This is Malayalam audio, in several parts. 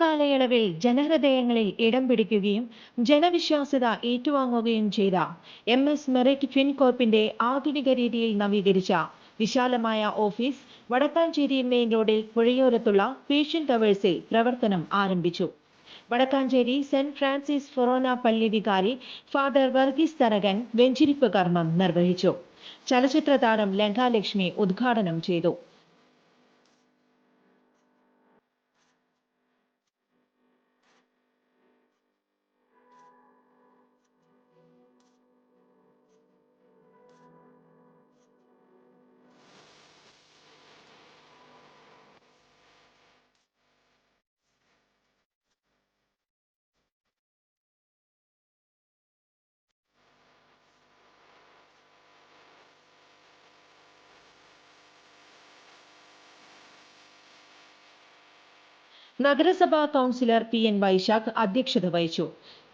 കാലയളവിൽ ജനഹൃദയങ്ങളിൽ ഇടം പിടിക്കുകയും ജനവിശ്വാസ്യത ഏറ്റുവാങ്ങുകയും ചെയ്ത എം എസ് മെറിറ്റ് ഫിൻകോർപ്പിന്റെ ആധുനിക രീതിയിൽ നവീകരിച്ച വിശാലമായ ഓഫീസ് വടക്കാഞ്ചേരി മെയിൻ റോഡിൽ പുഴയോരത്തുള്ള പേഷ്യൻ ടവേഴ്സിൽ പ്രവർത്തനം ആരംഭിച്ചു. വടക്കാഞ്ചേരി സെന്റ് ഫ്രാൻസിസ് ഫൊറോന പള്ളി വികാരി ഫാദർ വർഗീസ് തരകൻ വെഞ്ചിരിപ്പ് കർമ്മം നിർവഹിച്ചു. ചലച്ചിത്ര താരം ലങ്കാലക്ഷ്മി ഉദ്ഘാടനം ചെയ്തു. നഗരസഭാ കൗൺസിലർ പി എൻ വൈശാഖ് അധ്യക്ഷത വഹിച്ചു.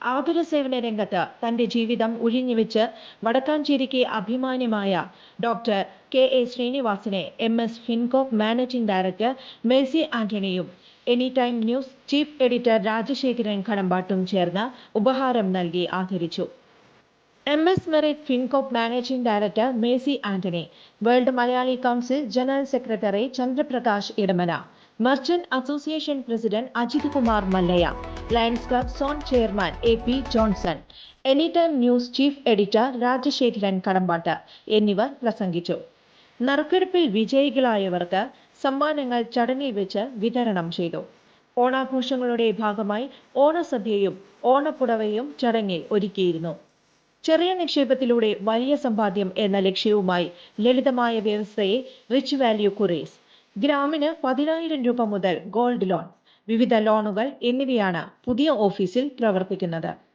ആതുര സേവന രംഗത്ത് തന്റെ ജീവിതം ഉഴിഞ്ഞുവെച്ച് വടക്കാഞ്ചേരിക്ക് അഭിമാന്യമായ doctor K. A. ശ്രീനിവാസനെ M. S. Fincorp managing director Mercy ആന്റണിയും Any Time News chief editor Rajasekharan കടമ്പാട്ടും ചേർന്ന് ഉപഹാരം നൽകി ആദരിച്ചു. M. S. Merit Fincorp managing director Mercy Antony world Malayali council general secretary Chandraprakash Edamana merchant association president Ajith Kumar Mallaya Lions club zone chairman A P Johnson Anytime News chief editor Rajasekharan Kadambattu എന്നിവർ പ്രസംഗിച്ചു. നറുക്കെടുപ്പിൽ വിജയികളായവർക്ക് സമ്മാനങ്ങൾ ചടങ്ങിൽ വെച്ച് വിതരണം ചെയ്തു. ഓണാഘോഷങ്ങളുടെ ഭാഗമായി ഓണസദ്യയും ഓണപ്പുടവയും ചടങ്ങിൽ ഒരുക്കിയിരുന്നു. ചെറിയ നിക്ഷേപത്തിലൂടെ വലിയ സമ്പാദ്യം എന്ന ലക്ഷ്യവുമായി ലളിതമായ വ്യവസ്ഥയെ റിച്ച് വാല്യൂ കുറേസ് ഗ്രാമിന് പതിനായിരം രൂപ മുതൽ ഗോൾഡ് ലോൺ വിവിധ ലോണുകൾ എന്നിവയാണ് പുതിയ ഓഫീസിൽ പ്രവർത്തിക്കുന്നത്.